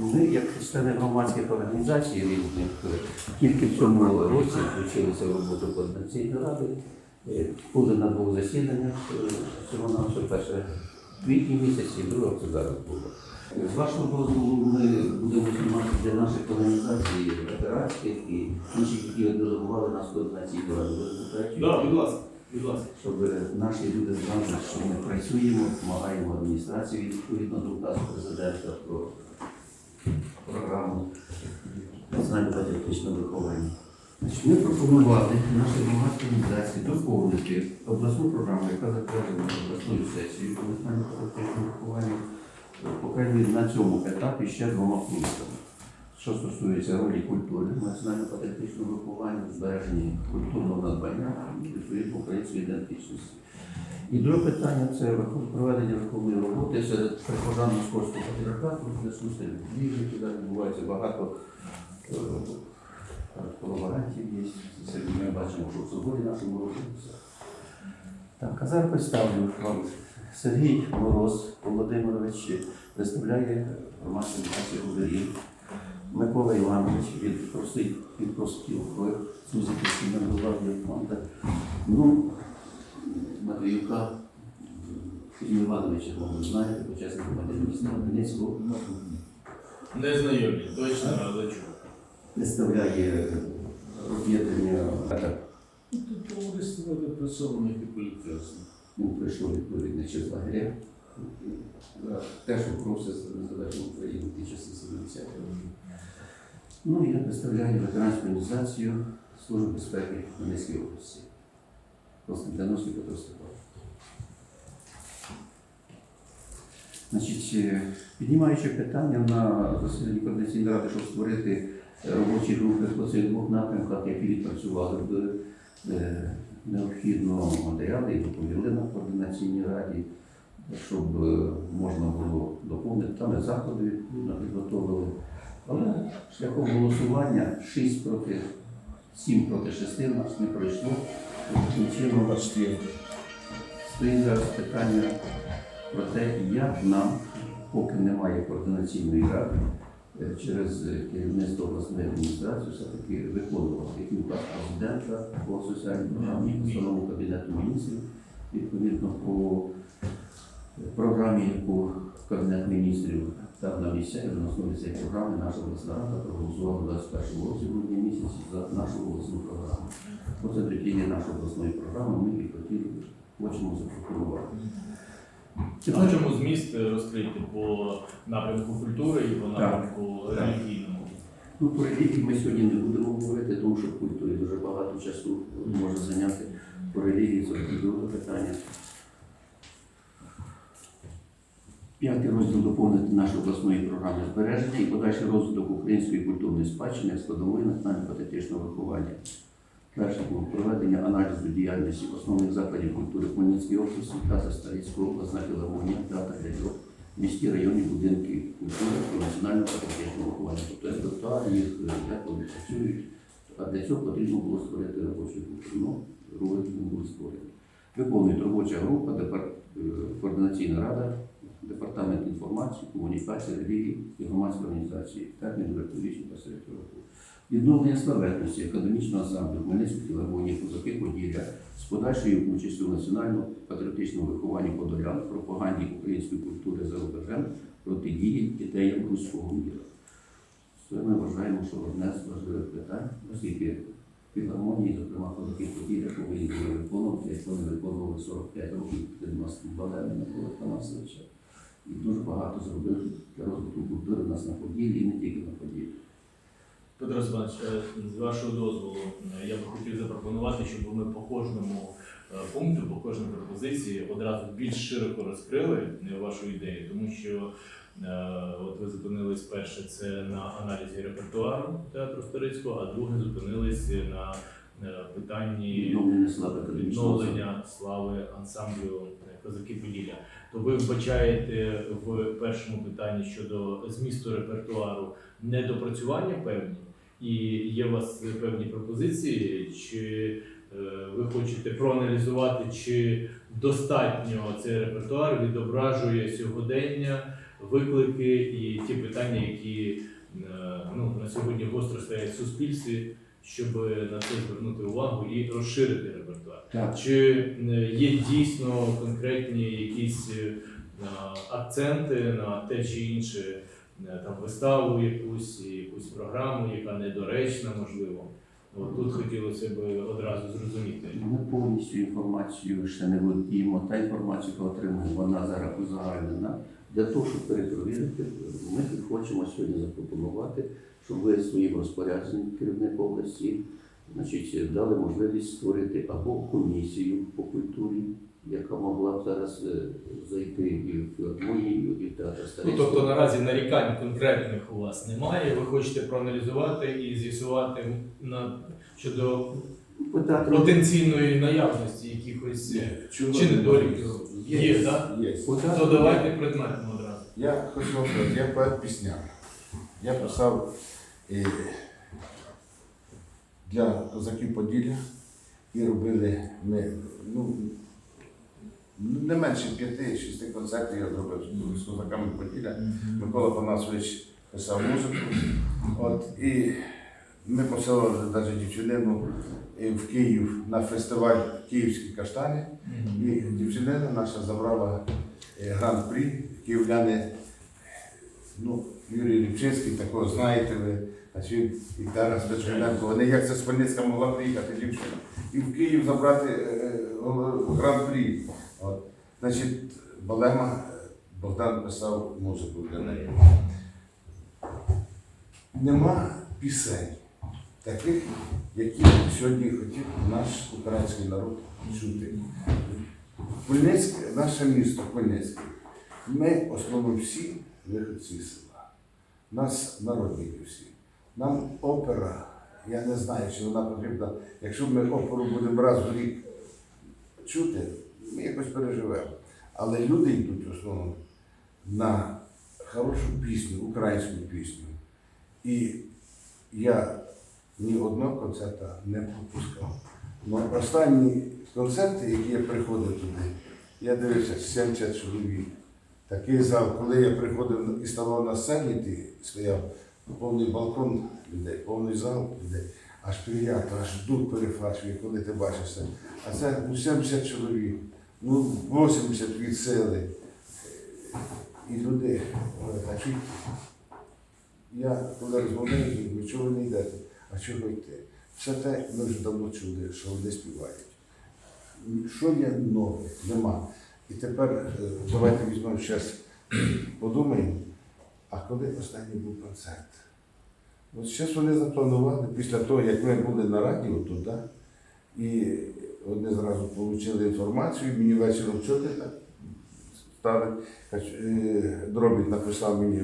Ми, як члени громадських організацій різних, е, тільки в цьому році включилися в роботу координаційної ради. Е, Були на двох засіданнях, е, всього на все перше квітні місяці, і друге це зараз було. Е, З вашого дозволу ми будемо знімати для наших організацій ветеранських і інших, які делегували нас координаційну раду. Ласка, будь ласка. щоб наші люди знали, що ми працюємо, допомагаємо адміністрації відповідно до указу президента про програму національно-патріотичного виховання. Ми пропонували нашій громадській організації доповнити обласну програму, яка затверджена обласною сесією по національно-патріотичному вихованню, по на цьому етапі ще двома пунктами. Що стосується ролі культури, національно-патріотичного виховання, збереження культурного надбання і відповідно української ідентичності. І друге питання це проведення верховної роботи серед прихожан московського патріархату, в зв'язку з тим, які зараз відбувається багато е, колаборантів є. Сьогодні ми бачимо, що в соборі нашому робиться. Так, а зараз представлю вам Сергій Мороз Володимирович представляє громадську організацію «Губерів». Микола Іванович від простих від простів Сузі Кристина Голові фонда. Ну, Матвіюка Сергія Івановича, мабуть, знаєте, почесник громадян міста Донецького. Не знайомі, точно, але чув. Представляє об'єднання Тут товариство репресованих і політичних. Ну, прийшло відповідне числа лагеря. Те, що просить незалежну Україну в ті часи 70 років. Ну, я представляю ветеранську організацію Служби безпеки Донецької області. Константиновський Петро Степанович. Значить, е, піднімаючи питання на засіданні координаційної ради, щоб створити е, робочі групи по цих двох напрямках, які відпрацювали б е, необхідно матеріали і доповіли на координаційній раді, щоб можна було доповнити. Там і заходи відповідно підготовили. Але шляхом голосування 6 проти 7 проти 6 у нас не пройшло. Чином Бачите, стоїть зараз питання про те, як нам, поки немає координаційної ради, е, через керівництво обласної адміністрації все-таки виконувати який указ президента по соціальній програмі, постанову Кабінету міністрів, відповідно по е, програмі, яку Кабінет міністрів дав на місця, і на основі цієї програми наша обласна рада проголосувала 21 році в грудні місяці за нашу обласну програму. Оце є наша обласної програми, ми її хотіли, хочемо запропонувати. А в чому зміст розкрити по напрямку культури і по напрямку релігійному? Ну, про релігію ми сьогодні не будемо говорити, тому що в культурі дуже багато часу може зайняти по релігії, це друге питання. П'ятий розділ доповнити нашої обласної програми збереження і подальший розвиток української культурної спадщини як складової національно-патріотичного виховання. Перше було проведення аналізу діяльності основних закладів культури Хмельницької області, Каса Старицького обласна філармонія, театр глядьок, міські районні будинки культури і національно-патріотичного виховання. Тобто СБТА їх е, як вони працюють, а для цього потрібно було створити робочу групу. Ну, роботи не були створені. Виконують робоча група, депар... е, координаційна рада, департамент інформації, комунікації, релігії і громадської організації, термін до 2023 року. Відновлення славетності академічного ансамблю Хмельницької філармонії «Козаки Поділля з подальшою участю в національно-патріотичному вихованні подолян, пропаганді української культури за рубежем, протидії ідеям руського міра. Це ми вважаємо, що одне з важливих питань, оскільки філармонії, зокрема «Козаки Поділля, повинні були виконувати, як вони виконували 45 років під Балерина Миколи Танасовича. І дуже багато зробили для розвитку культури в нас на Поділлі і не тільки на Поділлі. Петро Іванович, е, з вашого дозволу, е, я би хотів запропонувати, щоб ми по кожному е, пункту, по кожній пропозиції одразу більш широко розкрили вашу ідею, тому що от ви зупинились перше це на аналізі репертуару театру Старицького, а друге зупинились на питанні відновлення слави ансамблю Козаки Поділля. То ви вбачаєте в першому питанні щодо змісту репертуару недопрацювання певні, і є у вас певні пропозиції, чи е, ви хочете проаналізувати, чи достатньо цей репертуар відображує сьогодення виклики і ті питання, які е, ну, на сьогодні гостро стоять в суспільстві, щоб на це звернути увагу і розширити репертуар. Так. Чи е, є дійсно конкретні якісь акценти на те чи інше там виставу якусь, якусь програму, яка недоречна, можливо? От тут хотілося б одразу зрозуміти. Ми повністю інформацію ще не володіємо. Та інформація, яку отримуємо, вона зараз узагальнена. Для того, щоб перепровірити, ми хочемо сьогодні запропонувати, щоб ви своїм розпорядженням керівник області значить, дали можливість створити або комісію по культурі, яка могла б зараз е, зайти і в філармонію, і в театр Ну, тобто наразі нарікань конкретних у вас немає. Ви хочете проаналізувати і з'ясувати на щодо По театру потенційної наявності якихось е, чи недоліків. Є, так? Є. То давайте предметно одразу. Я хочу вам сказати, я поет пісняр. Я писав е, для козаків Поділля і робили ми, ну, не менше п'яти-шести концертів я зробив з козаками Поділля. Микола Панасович писав музику. От, і ми посилали навіть дівчинину е, в Київ на фестиваль Київські каштани. І дівчинина наша забрала е, гран-прі. Київляни, ну, Юрій Ліпчинський, такого знаєте ви, значить, і Тарас Петровенко. Вони як це з Хмельницька могла приїхати дівчина. І в Київ забрати е, гран-прі. От. Значить, Балема е, Богдан писав музику для неї. Нема пісень таких, які сьогодні хотів наш український народ чути. Хмельницьке, наше місто Хмельницьке. Ми в основному всі виходці села. Нас народники всі. Нам опера, я не знаю, чи вона потрібна. Якщо ми оперу будемо раз в рік чути, ми якось переживемо. Але люди йдуть в основному на хорошу пісню, українську пісню. І я ні одного концерту не пропускав. Ну, останні концерти, які я приходив туди, я дивився 70 чоловік. Такий зал, коли я приходив і ставав на сцені, ти стояв повний балкон людей, повний зал людей, аж приємно, аж дух перефачує, коли ти бачиш це. А це ну, 70 чоловік, ну 80 від сили. І люди а чуть я коли розмовляю людьми, чого не йдете? А чого йти? Все те ми вже давно чули, що вони співають. Що є нове? Нема. І тепер е, давайте візьмемо зараз, подумаємо, а коли останній був концерт? От зараз вони запланували після того, як ми були на радіо тут, да? і вони зразу отримали інформацію, мені вечором що ти так стали. Кач- е, написав мені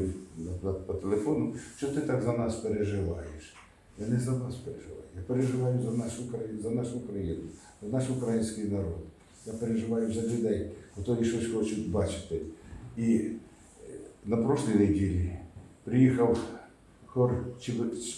по телефону, що ти так за нас переживаєш. Я не за вас переживаю. Я переживаю за нашу за нашу країну, за наш український народ. Я переживаю за людей, які щось хочуть бачити. І е, на прошлій неділі приїхав хор Чеб-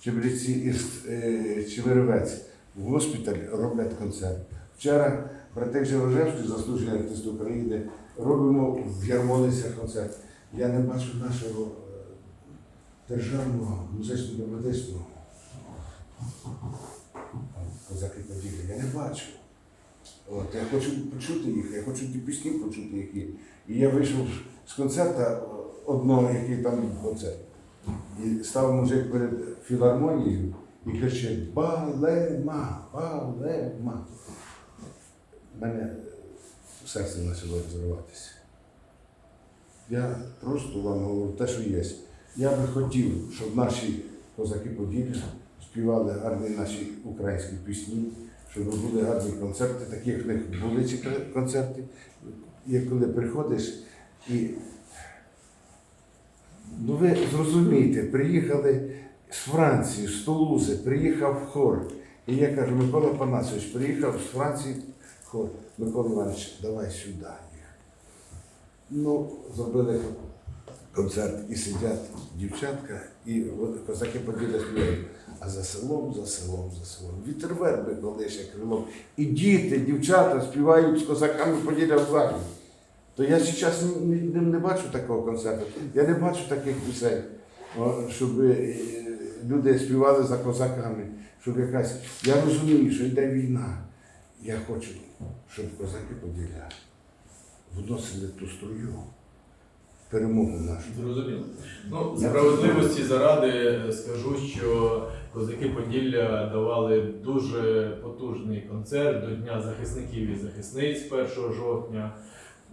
Чебреці із е, Чеверевець в госпіталь роблять концерт. Вчора братик Живожевський, заслужений артист України, робимо в Ярмолицях концерт. Я не бачу нашого е, державного музично-драматичного козаки Поділля. Я не бачу. От, я хочу почути їх, я хочу ті пісні почути, які. І я вийшов з концерта одного, який там концерт. І став мужик перед філармонією і кричить Балема, балема. Мене серце почало розриватися. Я просто вам говорю те, що є. Я би хотів, щоб наші козаки Поділля співали гарні наші українські пісні, щоб були гарні концерти, такі як в них були ці концерти. І коли приходиш і ну ви зрозумієте, приїхали з Франції, з Тулузи, приїхав хор. І я кажу, Микола Панасович, приїхав з Франції хор. Микола Іванович, давай сюди. Ну, зробили концерт і сидять дівчатка, і козаки співають. А за селом, за селом, за селом. Вітер верби колише крилом. І діти, дівчата співають з козаками поділя в залі. То я зараз не, не, не бачу такого концерту. Я не бачу таких пісень, щоб е, люди співали за козаками, щоб якась. Я розумію, що йде війна. Я хочу, щоб козаки поділяли, вносили ту струю, перемогу нашу. Зрозуміло. Ну, справедливості заради скажу, що козаки Поділля давали дуже потужний концерт до Дня захисників і захисниць 1 жовтня.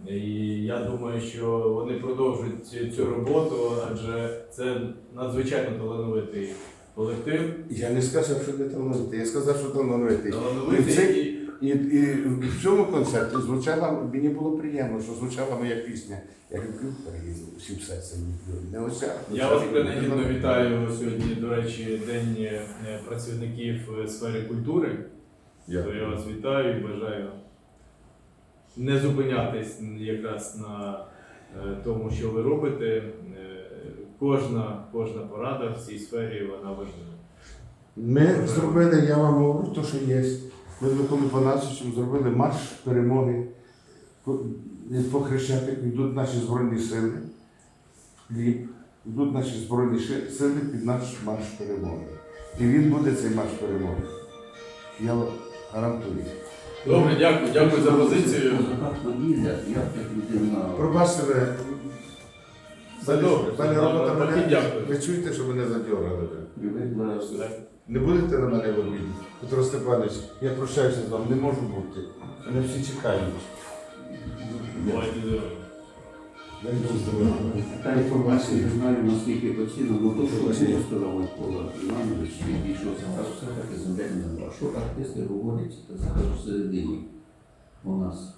І я думаю, що вони продовжують цю- роботу, адже це надзвичайно талановитий колектив. Я не сказав, що не талановитий, я сказав, що талановитий. Талановитий і і, і в цьому концерті звучала, мені було приємно, що звучала моя пісня. Я люблю Україну усім серцем люблю. Не оця. Я вас принагідно вітаю сьогодні, до речі, День е, працівників е, сфери культури. То я вас вітаю і бажаю не зупинятись якраз на е, тому, що ви робите. Е, Кожна, кожна порада в цій сфері вона важлива. Ми зробили, я вам говорю, то, що є. Ми з Миколою Панасовичем зробили марш перемоги. По- Хрещатику йдуть наші Збройні сили. Хліб. Йдуть наші Збройні сили під наш марш перемоги. І він буде цей марш перемоги. Я гарантую. Добре, дякую, дякую за позицію. Пробачте мене. Все добре, Мене робота мене. Дякую. Ви чуєте, що мене задьоргали Не будете на мене в обіді? Петро Степанович, я прощаюся з вами, не можу бути. Мене всі чекають. Бувайте здорові. Та інформація, не знаю, наскільки доцільно, ну то, що Апостола Микола Іванович більшого зараз все-таки земельне А Що артисти говорять, зараз всередині у нас.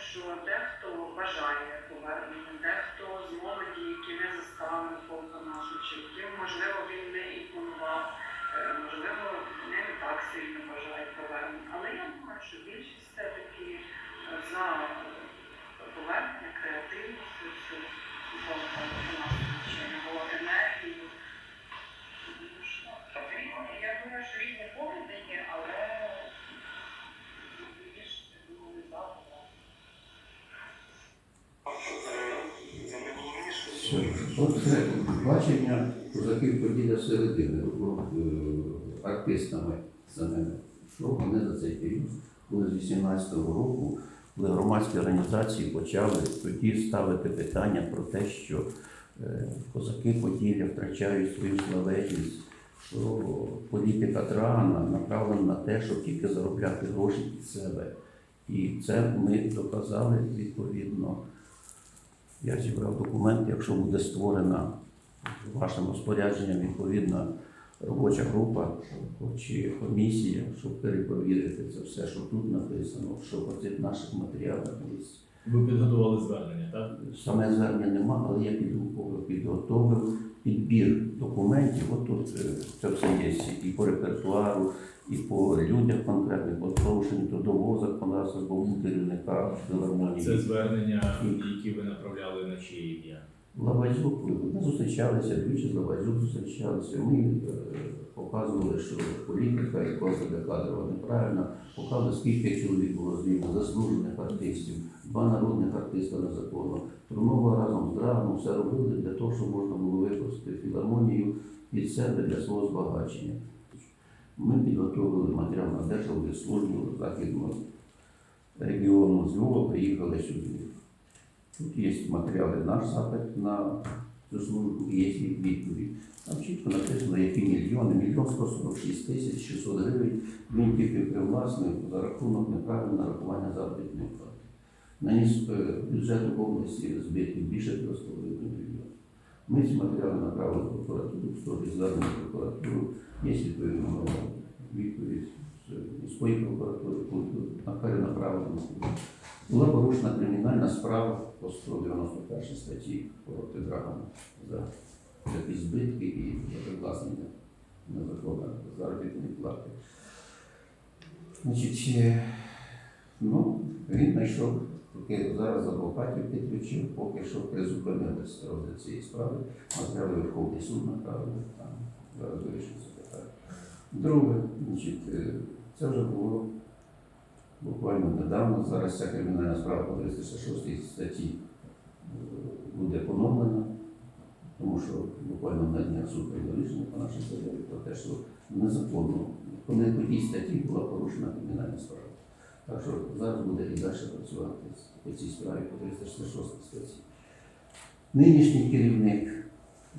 Я Все. От це бачення козаків поділя середини е, артистами самими. Що вони за цей період, коли з 18-го року, коли громадські організації почали тоді ставити питання про те, що е, козаки Поділля втрачають свою славетність, що політика Драгана направлена на те, щоб тільки заробляти гроші під себе. І це ми доказали відповідно. Я зібрав документ, якщо буде створена вашим розпорядженням відповідна робоча група чи комісія, щоб перепровірити це все, що тут написано, що в цих наших матеріалах є. Ви підготували звернення, так? Саме звернення нема, але я підготовив, підготовив підбір документів. От тут е, це все є і по репертуару, і по людях конкретних, по порушенню трудового законодавства, бо був керівника філармонії. Це звернення, які ви направляли на чиє ім'я. Лабазюк, ми зустрічалися, двічі з Лабазюк зустрічалися. Ми е, показували, що політика і профіля кадрова неправильна, показували, скільки чоловік було звільнено, заслужених артистів, два народних артиста незаконно. Трунова разом з Драгом все робили для того, щоб можна було використати філармонію від себе для свого збагачення. Ми підготовили матеріал на державну службу західного регіону з Львова, приїхали сюди. Тут є матеріали наш запит на цю службу і є відповідь. Там чітко написано, які мільйони, мільйон 146 тисяч 600 гривень він тільки привласнив за рахунок неправильного нарахування заробітної плати. Наніс е, бюджету області збитків більше 3,5 мільйона. Ми ці матеріали направили в прокуратуру, звернення в прокуратуру, є відповідно відповідь з міської прокуратури, на перенаправлення. Була порушена кримінальна справа по 191 статті проти Драгана за такі збитки і за привласнення незаконної заробітної плати. Значить, е, ну, він знайшов, поки зараз адвокатів підключив, поки що призупинилися розгляд цієї справи, матеріали Верховний суд направили, там зараз вирішиться питання. Друге, значить, е, це вже було буквально недавно. Зараз ця кримінальна справа по 306 статті е, буде поновлена, тому що буквально на днях суд прийняв рішення по нашій заяві про те, що незаконно по не по тій статті була порушена кримінальна справа. Так що зараз буде і далі працювати по цій справі по 366 статті. Нинішній керівник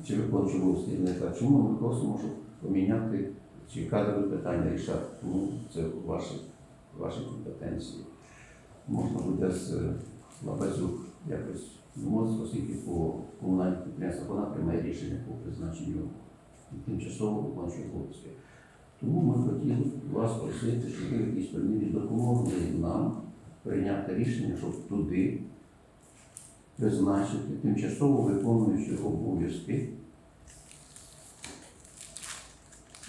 чи виконуючий обов'язки керівника, чому ми просимо, щоб поміняти чи кадрові питання рішати? Тому це ваші ваші компетенції. Можна буде з е, Лабазюк якось домовитися, оскільки по комунальним підприємствах вона приймає рішення по призначенню тимчасово виконуючого обов'язки. Тому ми хотіли вас просити, щоб ви якійсь певній допомогли нам прийняти рішення, щоб туди призначити тимчасово виконуючи обов'язки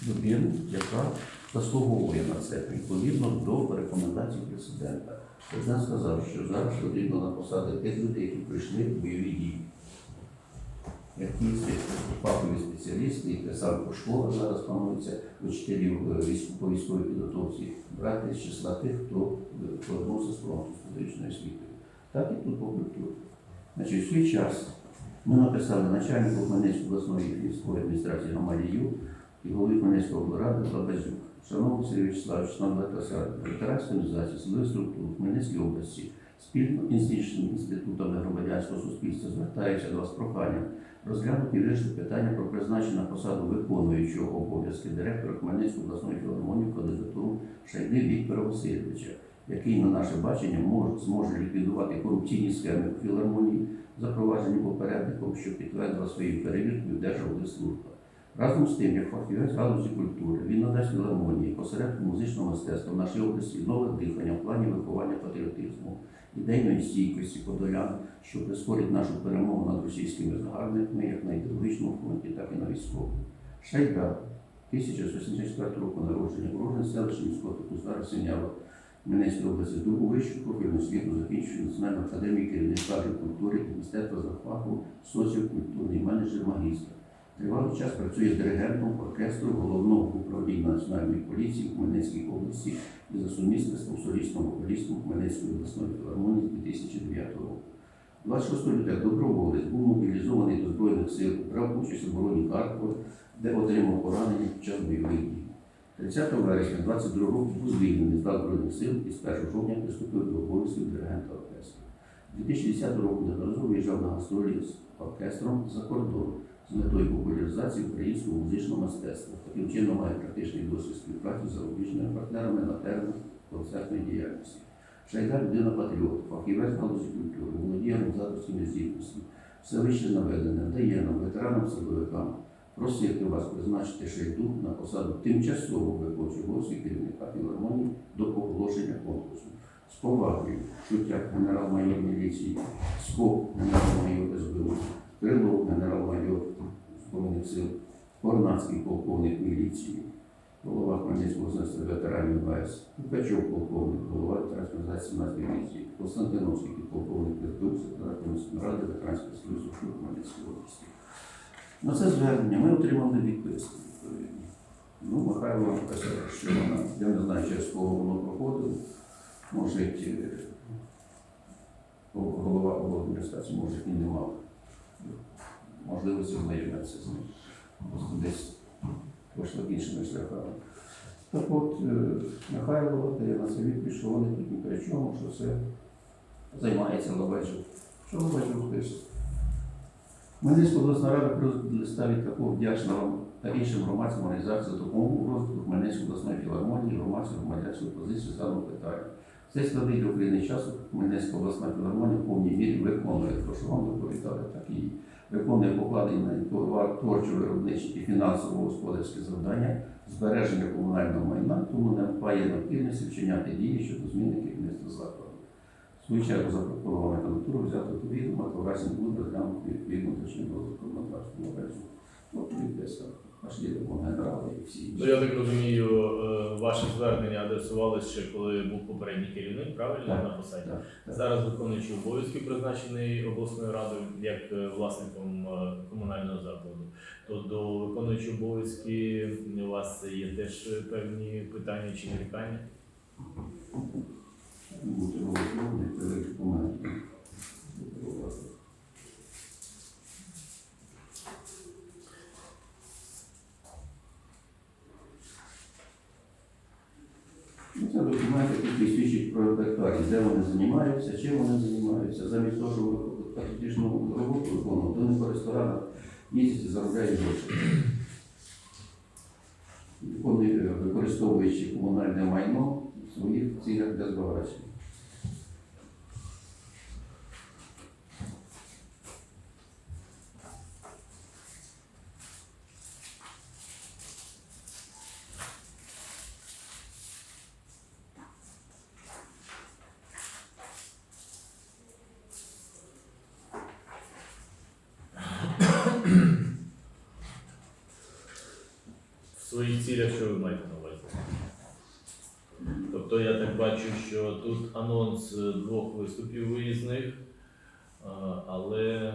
людину, яка заслуговує на це відповідно до рекомендацій президента. Президент сказав, що зараз потрібно на посади тих людей, які прийшли в бойові дії. Які фахові спеціалісти, і те саме по школах зараз планується учителів е, по військовій підготовці брати з числа тих, хто е, повернувся з фронту з фізичною освітою. Так і тут по культурі. Значить, в свій час ми написали начальнику Хмельницької обласної військової адміністрації Гамалію і голові Хмельницької облради Лабазюк. Шановний Сергій Вячеславович, член ветеранської організації, силових структур Хмельницької області, спільно з іншими інститутами громадянського суспільства звертаюся до вас з проханням розглянути і вирішити питання про призначення на посаду виконуючого обов'язки директора Хмельницької обласної філармонії кандидатуру Шайди Віктора Васильовича, який, на наше бачення, може, зможе ліквідувати корупційні схеми у філармонії, запроваджені попередником, що підтвердила своєю перевіркою Держаудитслужба. Разом з тим, як фахівець галузі культури, він надасть філармонії посередку музичного мистецтва в нашій області нове дихання в плані виховання патріотизму, ідейної стійкості подолян, що прискорить нашу перемогу над російськими загарбниками як на ідеологічному фронті, так і на військовому. Шайда, 1984 року народження, урожен селища міського типу Стара Синява, Хмельницької області, здобув вищу профільну освіту, закінчує Національну академію керівництва культури і мистецтва за фахом соціокультурний менеджер магістр. Тривалий час працює диригентом оркестру головного управління Національної поліції в Хмельницькій області і за сумісництвом солістом вокалістом Хмельницької обласної філармонії з 2009 року. 26 лютого доброволець був мобілізований до Збройних сил, брав участь у обороні Харкова, де отримав поранення під час бойових дій. 30 вересня 22 року був звільнений з Збройних сил і з 1 жовтня приступив до обов'язків диригента оркестру. 2010 року неодноразово виїжджав на гастролі з оркестром за кордон з метою популяризації українського музичного мистецтва. Таким чином має практичний досвід співпраці з зарубіжними партнерами на теренах концертної діяльності. Шайда людина патріот, фахівець галузі культури, володіє організаторськими здібностями. Все вище наведене дає нам, ветеранам силовикам, просити вас призначити шайду на посаду тимчасово виконуючого керівника філармонії до оголошення конкурсу. З повагою Шутяк генерал-майор міліції, Скоп генерал-майор СБУ, Крилов генерал-майор Збройних сил, Корнацький полковник міліції, голова Хмельницького знайомства ветеранів ВС, Пукачов полковник, голова організації міліції, Константиновський полковник СБУ, ради ветеранського союзу в Хмельницькій області. На це звернення ми отримали відписку. відповідну. Ну, Михайло написав, що вона, я не знаю, через кого воно проходило. Може, е, голова адміністрації, може, і не мав можливості знайомитися з ним. Просто десь пішло іншими шляхами. Так от, е, Михайло дає на це що вони тут ні при чому, що все займається Лобачук. Що Лобачук пише? Хмельницька обласна рада листа від такого вдячна та іншим громадським організаціям за допомогу розвитку Хмельницької обласної філармонії, громадської громадянської позиції даного питання. Цей складний для України часу Хмельницька обласна філармонія в повній мірі виконує, то що вам доповідали, так і виконує покладені на товар творчо-виробничі і фінансово-господарські завдання, збереження комунального майна, тому не має необхідності вчиняти дії щодо зміни керівництва закладу. В свою чергу запропонована кандидатуру взяти до відома, то разі буде розглянути відповідно до чинного законодавства Відписка, аж є генерали і всі. Ну, я так розумію, е, ваше звернення адресувалося ще коли був попередній керівник, правильно Так, на посаді? так, так. Зараз виконуючий обов'язки призначений обласною радою як е, власником е, комунального закладу. То до виконуючого обов'язки у вас є теж е, певні питання чи нарікання? Бути голословний, це документи. Ну, Це документи, які свідчать про репертуарі, де вони займаються, чим вони займаються. Замість того, щоб патріотичну роботу виконувати, вони по ресторанах їздять і заробляють гроші. Використовуючи комунальне майно в своїх цілях для збагачення. В своїх цілях, що ви маєте на увазі? Тобто я так бачу, що тут анонс е, двох виступів виїзних, але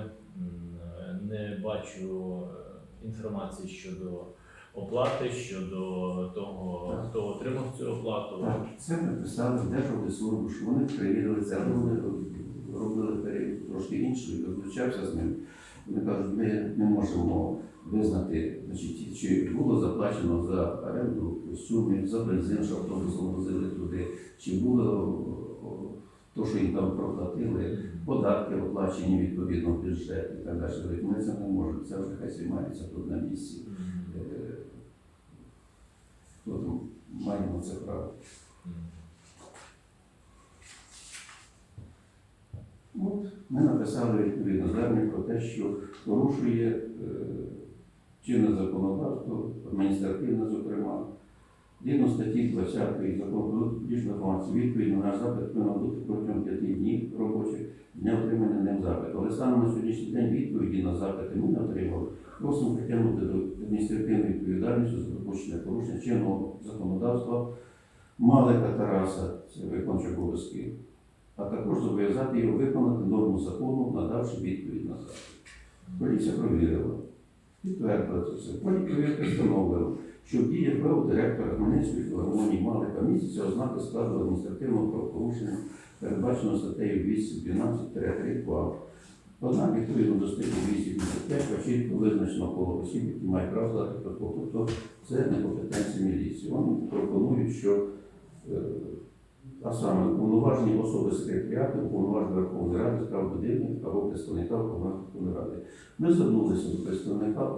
не бачу е, інформації щодо оплати, щодо того, хто отримав цю оплату. Це ми писали в Держаудитслужбу, що вони перевірили це, вони робили трошки іншу і розлучався з ним. Вони кажуть, ми не можемо визнати, значить, чи було заплачено за оренду костюмів, за бензин, що автобусом возили туди, чи було то, що їм там проплатили, податки оплачені відповідно в бюджет і так далі. Ми це не можемо, це вже хай займається тут на місці. Е, Хто там має на це право. От ми написали відповідно звернення про те, що порушує е, чинне законодавство, адміністративне, зокрема, згідно статті 20 закону про публічну відповідь на наш запит повинна бути протягом 5 днів робочих дня отримання ним запиту. Але станом на сьогоднішній день відповіді на запити ми не отримали. Просимо притягнути до адміністративної відповідальності за допущення порушення чинного законодавства Малика Тараса, це виконуючий обов'язки, а також зобов'язати його виконати норму закону, надавши відповідь на запит. Поліція провірила, підтвердила це все. Перевірка встановлено, що в діях директора Хмельницької філармонії Малика місяця ознаки складу адміністративного правопорушення, передбачено статтею 212-3 КУАП. Однак, відповідно до статті 255, чітко визначено коло осіб, які мають право здати протокол. Тобто це не компетенція міліції. Вони пропонують, що е, а саме уповноважені особи секретаріату, уповноважені Верховної Ради прав людини або представника Верховної Ради. Ми звернулися до представника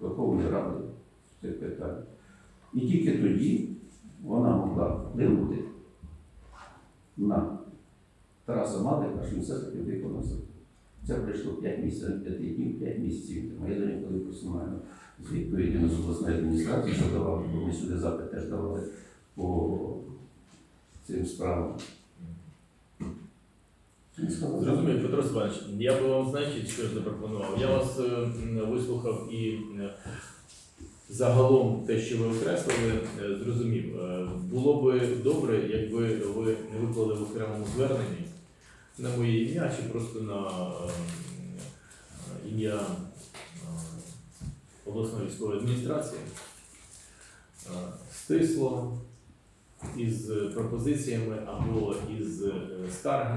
Верховної Ради з цих питань. І тільки тоді вона могла вплинути на Тараса Малика, що він все таки виконав. Це пройшло 5 місяців, 5 днів, 5 місяців. Тому я до нього коли персонально з відповідями з обласної адміністрації, що давав, бо ми сюди запит теж давали по цим справам. Зрозумів, Петро Степанович, я би вам знаєте, що запропонував. Я вас е, вислухав і е, загалом те, що ви окреслили, е, зрозумів. Е, Було би добре, якби ви не виклали в окремому зверненні на моє ім'я чи просто на е, е, ім'я обласної військової адміністрації. Стисло із пропозиціями або із скаргами.